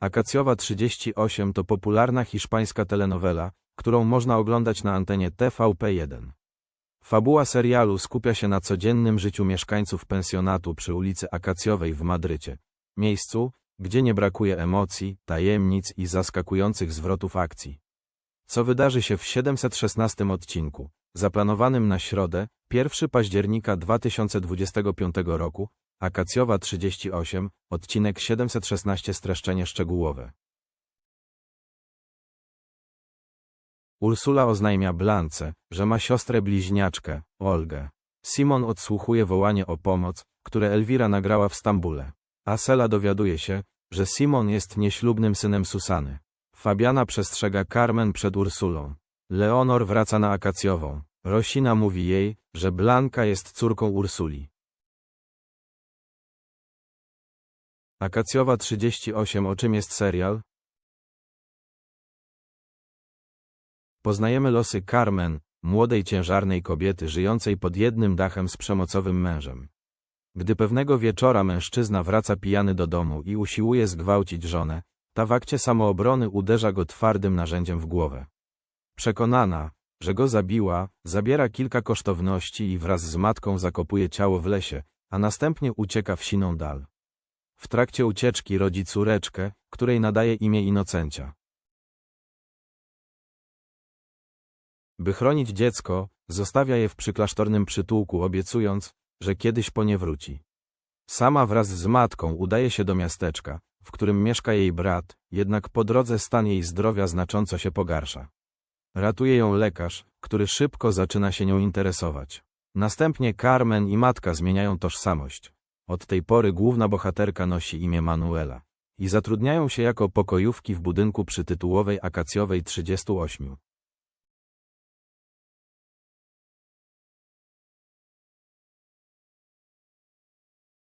Akacjowa 38 to popularna hiszpańska telenowela, którą można oglądać na antenie TVP1. Fabuła serialu skupia się na codziennym życiu mieszkańców pensjonatu przy ulicy Akacjowej w Madrycie. Miejscu, gdzie nie brakuje emocji, tajemnic i zaskakujących zwrotów akcji. Co wydarzy się w 716 odcinku, zaplanowanym na środę, 1 października 2025 roku, Akacjowa 38, odcinek 716 streszczenie szczegółowe. Ursula oznajmia Blance, że ma siostrę bliźniaczkę, Olgę. Simon odsłuchuje wołanie o pomoc, które Elwira nagrała w Stambule. Asela dowiaduje się, że Simon jest nieślubnym synem Susany. Fabiana przestrzega Carmen przed Ursulą. Leonor wraca na Akacjową. Rosina mówi jej, że Blanka jest córką Ursuli. Akacjowa 38 O czym jest serial? Poznajemy losy Carmen, młodej ciężarnej kobiety żyjącej pod jednym dachem z przemocowym mężem. Gdy pewnego wieczora mężczyzna wraca pijany do domu i usiłuje zgwałcić żonę, ta w akcie samoobrony uderza go twardym narzędziem w głowę. Przekonana, że go zabiła, zabiera kilka kosztowności i wraz z matką zakopuje ciało w lesie, a następnie ucieka w siną dal. W trakcie ucieczki rodzi córeczkę, której nadaje imię Inocencia. By chronić dziecko, zostawia je w przyklasztornym przytułku, obiecując, że kiedyś po nie wróci. Sama wraz z matką udaje się do miasteczka, w którym mieszka jej brat, jednak po drodze stan jej zdrowia znacząco się pogarsza. Ratuje ją lekarz, który szybko zaczyna się nią interesować. Następnie Carmen i matka zmieniają tożsamość. Od tej pory główna bohaterka nosi imię Manuela i zatrudniają się jako pokojówki w budynku przytytułowej Akacjowej 38.